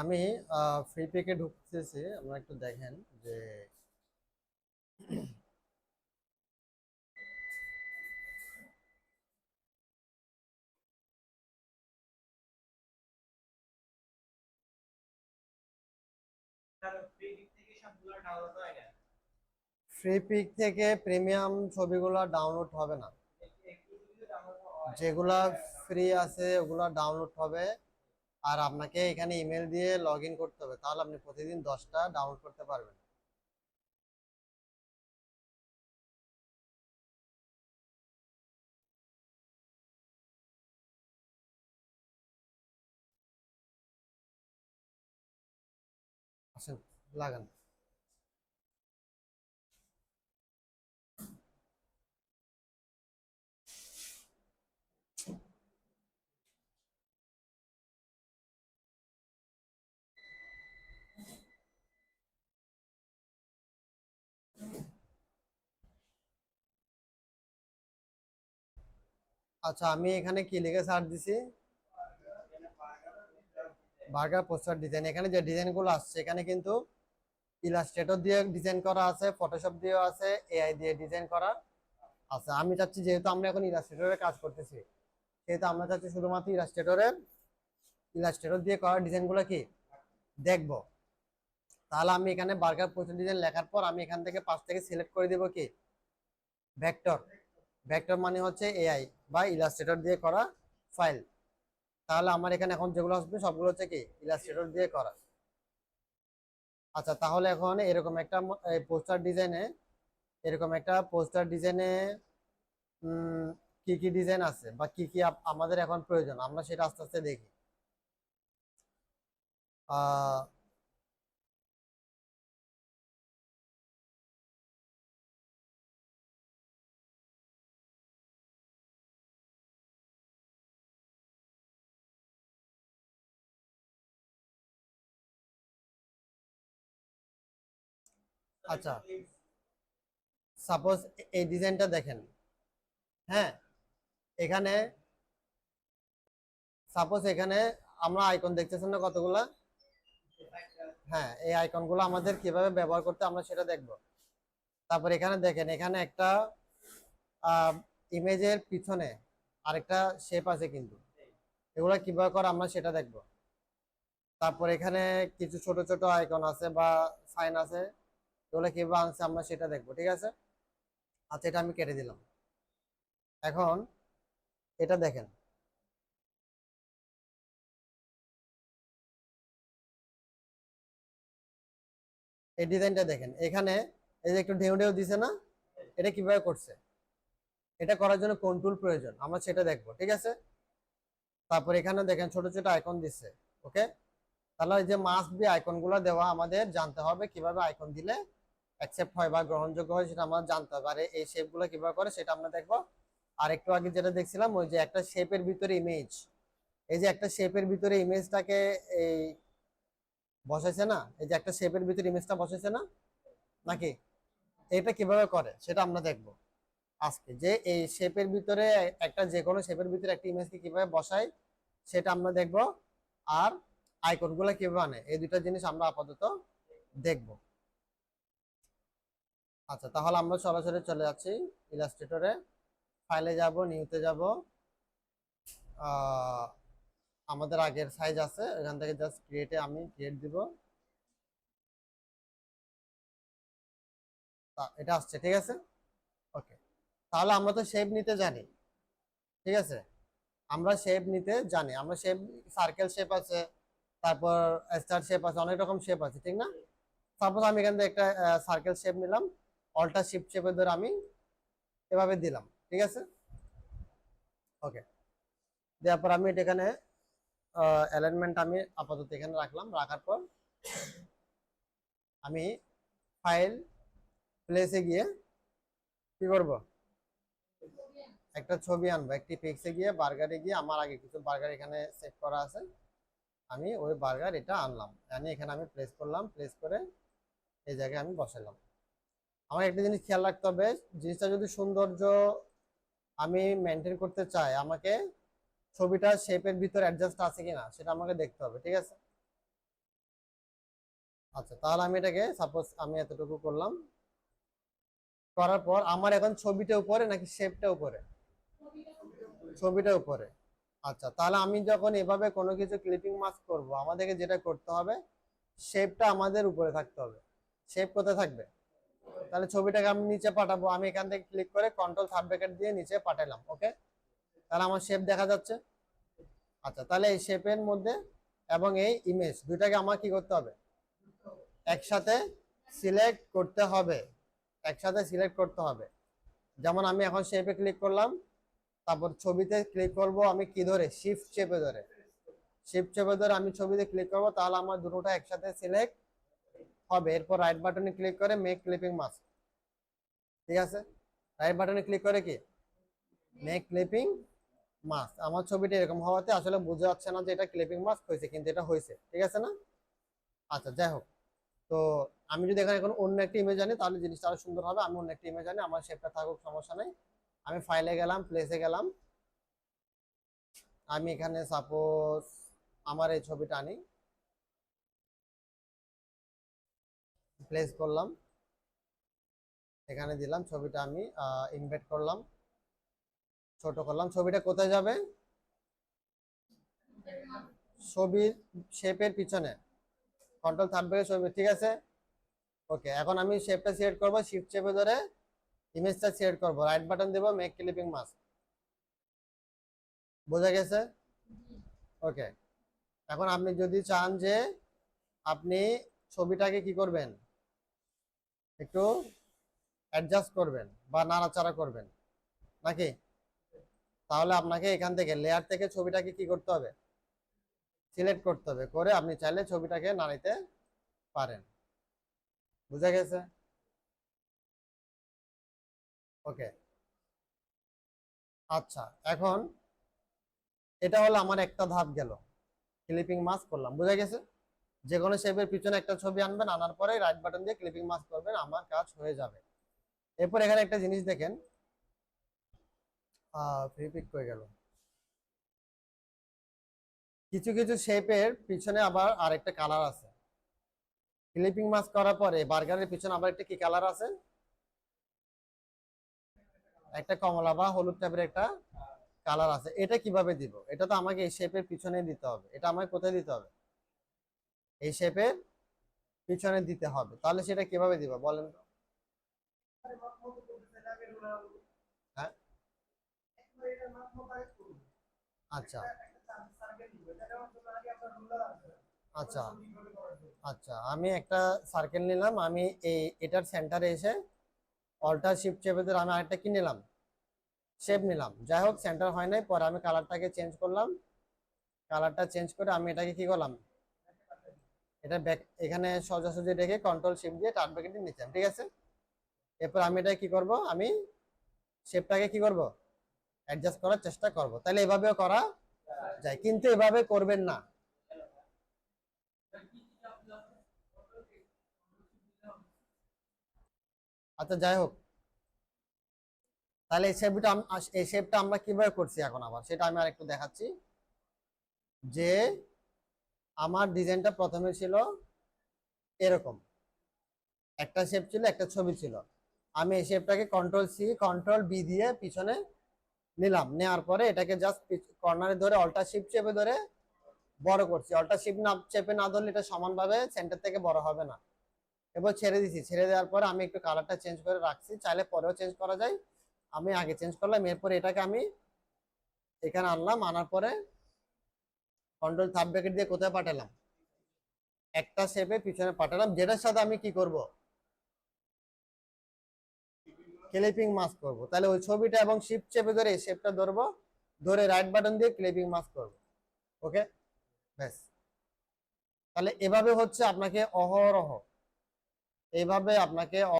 আমি ফ্রি পেকে ঢুকতেছি, আপনারা একটু দেখেন যে ফ্রি পিক থেকে প্রিমিয়াম ছবিগুলো ডাউনলোড হবে না। যেগুলা ফ্রি আছে, ওগুলা ডাউনলোড হবে। আর আপনাকে এখানে ইমেল দিয়ে লগ করতে হবে, তাহলে আপনি প্রতিদিন দশটা ডাউনলোড করতে পারবেন। লাগান। আচ্ছা আমি এখানে কি লিখে সার্চ দিছি? Burger poster design. এখানে যে ডিজাইনগুলো আসছে, এখানে কিন্তু ইলাস্ট্রেটর দিয়ে ডিজাইন করা আছে ফটোশপ দিয়েও আছে এআই দিয়ে ডিজাইন করা আছে। আমি চাচ্ছি যেহেতু আমরা এখন ইলাস্ট্রেটরে কাজ করতেছি, সেহেতু আমরা চাচ্ছি শুধুমাত্র ইলাস্ট্রেটরের ইলাস্ট্রেটর দিয়ে করা ডিজাইনগুলো কি? দেখব। তাহলে আমি এখানে বার্গার পোস্টার ডিজাইন লেখার পর আমি এখান থেকে পাঁচ থেকে সিলেক্ট করে দেব কি? ভেক্টর ভেক্টর মানে হচ্ছে এআই বা ইলাস্ট্রেটর দিয়ে করা ফাইল তাহলে আমার এখানে এখন যেগুলো আসবে, সবগুলো হচ্ছে কি? ইলাস্ট্রেটর দিয়ে করা। আচ্ছা তাহলে এখন এরকম একটা পোস্টার ডিজাইনে এরকম একটা পোস্টার ডিজাইনে কি কি ডিজাইন আছে বা কি কি আমাদের এখন প্রয়োজন? আমরা সেটা আস্তে আস্তে দেখি। আহ আচ্ছা। সাপোজ এই ডিজাইনটা দেখেন। হ্যাঁ? এখানে সাপোজ এখানে আমরা আইকন দেখতেছেন না কতগুলা? হ্যাঁ এই আইকনগুলো আমাদের কীভাবে ব্যবহার করতে আমরা সেটা দেখব। তারপর এখানে দেখেন, এখানে একটা ইমেজের পিছনে আরেকটা শেপ আছে কিন্তু। এগুলো কীভাবে করে আমরা সেটা দেখব। তারপর এখানে কিছু ছোট ছোট আইকন আছে বা সাইন আছে। এগুলো কীভাবে আনছে আমরা সেটা দেখব, ঠিক আছে? আচ্ছা এটা আমি কেটে দিলাম। এখন এটা দেখেন। এই ডিজাইনটা দেখেন, এখানে এই যে একটু ঢেউ ঢেউ দিছে না, এটা কীভাবে করছে? এটা করার জন্য কোন টুল প্রয়োজন, আমরা সেটা দেখব, ঠিক আছে? তারপর এখানে দেখেন ছোট ছোট আইকন দিচ্ছে ওকে তাহলে এই যে মাস্ক বি আইকনগুলো দেওয়া আমাদের জানতে হবে কীভাবে আইকন দিলে অ্যাকসেপ্ট হয় বা গ্রহণযোগ্য হয় সেটা আমরা জানতে হবে। আর এই শেপগুলো কীভাবে করে সেটা আমরা দেখব। আর একটু আগে যেটা দেখছিলাম, ওই যে একটা শেপের ভিতরে ইমেজ এই যে একটা শেপের ভিতরে ইমেজটাকে এই বসাইছে না? এই যে একটা শেপের ভিতরে ইমেজটা বসাইছে না? নাকি? এটা কীভাবে করে সেটা আমরা দেখব। আজকে যে এই শেপের ভিতরে একটা যে কোনো শেপের ভিতরে একটা ইমেজকে কীভাবে বসায় সেটা আমরা দেখব। আর আইকনগুলো কীভাবে আনে, এই দুটো জিনিস আমরা আপাতত দেখব। আচ্ছা তাহলে আমরা সরাসরি চলে যাচ্ছি ইলাস্ট্রেটরে ফাইলে যাব নিউতে যাব। আমাদের আগের সাইজ আছে, এখান থেকে জাস্ট ক্রিয়েটে আমি ক্রিয়েট দিব। এটা আসছে, ঠিক আছে? ওকে তাহলে আমরা তো শেপ নিতে জানি, ঠিক আছে? আমরা শেপ নিতে জানি, আমরা শেপ সার্কেল শেপ আছে, তারপর স্টার শেপ আছে, অনেক রকম শেপ আছে, ঠিক না? সাপোজ আমি এখান থেকে একটা সার্কেল শেপ নিলাম। অল্টার শিফট শেপের ধরে আমি এভাবে দিলাম, ঠিক আছে? ওকে দেওয়ার পর আমি এটা এখানে অ্যালাইনমেন্ট আমি আপাতত এখানে রাখলাম। রাখার পর আমি ফাইল প্লেসে গিয়ে কি করব? একটা ছবি আনব, একটি পিক্সে গিয়ে বার্গারে গিয়ে আমার আগে কিছু বার্গার এখানে সেভ করা আছে। আমি ওই বার্গার এটা আনলাম। আনি এখানে আমি প্লেস করলাম প্লেস করে এই জায়গায় আমি বসালাম। আমার একটা জিনিস খেয়াল রাখতে হবে, জিনিসটা যদি সৌন্দর্য আমি মেনটেন করতে চাই, আমাকে ছবিটা শেপের ভিতর অ্যাডজাস্ট আছে কিনা, সেটা আমাকে দেখতে হবে, ঠিক আছে? আচ্ছা তাহলে আমি এটাকে সাপোজ আমি এতটুকু করলাম। করার পর আমার এখন ছবিটা উপরে নাকি শেপটা উপরে? ছবিটা উপরে। আচ্ছা তাহলে আমি যখন এভাবে কোনো কিছু ক্লিপিং মাস্ক করব, আমাদেরকে যেটা করতে হবে শেপটা আমাদের উপরে থাকতে হবে। শেপ কোথায় থাকবে? তাহলে ছবিটাকে আমি নিচে পাঠাবো। আমি এখান থেকে ক্লিক করে কন্ট্রোল থার্ড ব্র্যাকেট দিয়ে নিচে পাঠালাম ওকে তাহলে আমার শেপ দেখা যাচ্ছে। আচ্ছা তাহলে এই শেপের মধ্যে এবং এই ইমেজ দুটাকে আমার কি করতে হবে? একসাথে সিলেক্ট করতে হবে। একসাথে সিলেক্ট করতে হবে। যেমন আমি এখন শেপে ক্লিক করলাম, তারপর ছবিতে ক্লিক করব আমি কি ধরে? শিফট চেপে ধরে। শিফট চেপে ধরে আমি ছবিতে ক্লিক করব, তাহলে আমার দুটোটা একসাথে সিলেক্ট হবে। এরপর রাইট বাটনে ক্লিক করে মেক ক্লিপিং মাস্ক ঠিক আছে? রাইট বাটনে ক্লিক করে কি? মেক ক্লিপিং মাস্ক আমার ছবিটা এরকম হওয়াতে আসলে বোঝা যাচ্ছে না যে এটা ক্লিপিং মাস্ক হয়েছে, কিন্তু এটা হয়েছে। ঠিক আছে না? আচ্ছা যাই হোক। তো আমি যদি এখানে এখন অন্য একটা ইমেজ আনি, তাহলে জিনিসটা আরও সুন্দর হবে। আমি অন্য একটা ইমেজ আনি, আমার শেপটা থাকুক, সমস্যা নেই। আমি ফাইলে গেলাম প্লেসে গেলাম। আমি এখানে সাপোজ আমার এই ছবিটা আনি। প্লেস করলাম। এখানে দিলাম, ছবিটা আমি ইনভেট করলাম। ছোট করলাম, ছবিটা কোথায় যাবে? ছবির শেপের পিছনে। কন্ট্রোল ব্রেকে ছবি ঠিক আছে? ওকে এখন আমি শেপটা সিলেক্ট করব শিফট চেপে ধরে ইমেজটা সিলেক্ট করব। রাইট বাটন দেব মেক ক্লিপিং মাস্ক বোঝা গেছে? ওকে এখন আপনি যদি চান যে আপনি ছবিটাকে কি করবেন? একটু অ্যাডজাস্ট করবেন বা নাড়াচাড়া করবেন। নাকি? তাহলে আপনাকে এখান থেকে লেয়ার থেকে ছবিটাকে কি করতে হবে? সিলেক্ট করতে হবে। করে আপনি চাইলে ছবিটাকে নাড়াইতে পারেন। বুঝা গেছে? ওকে আচ্ছা এখন এটা হলো আমার একটা ধাপ গেল। ক্লিপিং মাস্ক করলাম। বুঝা গেছে? যে কোনো শেপের পিছনে একটা ছবি আনবেন, আনার পরে রাইট বাটন দিয়ে ক্লিপিং মাস্ক করবেন, আমার কাজ হয়ে যাবে। এরপর এখানে একটা জিনিস দেখেন। ফ্রি পিক হয়ে গেল। কিছু কিছু শেপের পিছনে আবার আরেকটা কালার আছে। ক্লিপিং মাস্ক করার পরে বার্গারের পিছনে আবার একটা কি কালার আছে? একটা কমলা বা হলুদ টাইপের একটা কালার আছে। এটা কীভাবে দিব? এটা তো আমাকে এই শেপের পিছনে দিতে হবে। এটা আমাকে কোথায় দিতে হবে? এই শেপের পিছনে দিতে হবে। তাহলে সেটা কীভাবে দিব বলেন তো? হ্যাঁ? আচ্ছা। আচ্ছা। আচ্ছা আমি একটা সার্কেল নিলাম, আমি এই, এটার সেন্টারে এসে অল্টার শিফট চেপে ধরে আমি আরেকটা কি নিলাম? শেপ নিলাম। যাই হোক সেন্টার হয় নাই, পরে আমি কালারটাকে চেঞ্জ করলাম। কালারটা চেঞ্জ করে আমি এটাকে কি করলাম? এটা ব্যাক এখানে সোজাসুজি রেখে কন্ট্রোল শিফট দিয়ে টার্ন ব্র্যাকেটে নিচ্ছিলাম ঠিক আছে? এরপর আমি এটা কি করব? আমি শেপটাকে কি করব? অ্যাডজাস্ট করার চেষ্টা করব। তাহলে এভাবেও করা যায়, কিন্তু এভাবে করবেন না। আচ্ছা যাই হোক। তাহলে এই শেপটা এই শেপটা আমরা কীভাবে করছি এখন আবার? সেটা আমি আরেকটু দেখাচ্ছি। যে আমার ডিজাইনটা প্রথমে ছিল এরকম। একটা শেপ ছিল, একটা ছবি ছিল। আমি এই শেপটাকে কন্ট্রোল সি কন্ট্রোল বি দিয়ে পিছনে নিলাম। নেওয়ার পরে এটাকে জাস্ট কর্নারে ধরে অল্টা শিপ চেপে ধরে বড় করছি। অল্টা শিপ না চেপে না ধরলে এটা সমানভাবে সেন্টার থেকে বড় হবে না। এবার ছেড়ে দিছি। ছেড়ে দেওয়ার পরে আমি একটু কালারটা চেঞ্জ করে রাখছি। চাইলে পরেও চেঞ্জ করা যায়। আমি আগে চেঞ্জ করলাম। এরপরে এটাকে আমি এখানে আনলাম। আনার পরে কন্ট্রোল থার্ড ব্র্যাকেট দিয়ে কোথায় পাঠালাম? একটা শেপে পিছনে পাঠালাম, যেটার সাথে আমি কি করব? ক্লিপিং মাস্ক করব। তাহলে ওই ছবিটা এবং শিফট চেপে ধরে এই শেপটা ধরবো, ধরে রাইট বাটন দিয়ে ক্লিপিং মাস্ক করব। ওকে ব্যাস। তাহলে এভাবে হচ্ছে আপনাকে অহরহ। এইভাবে আপনাকে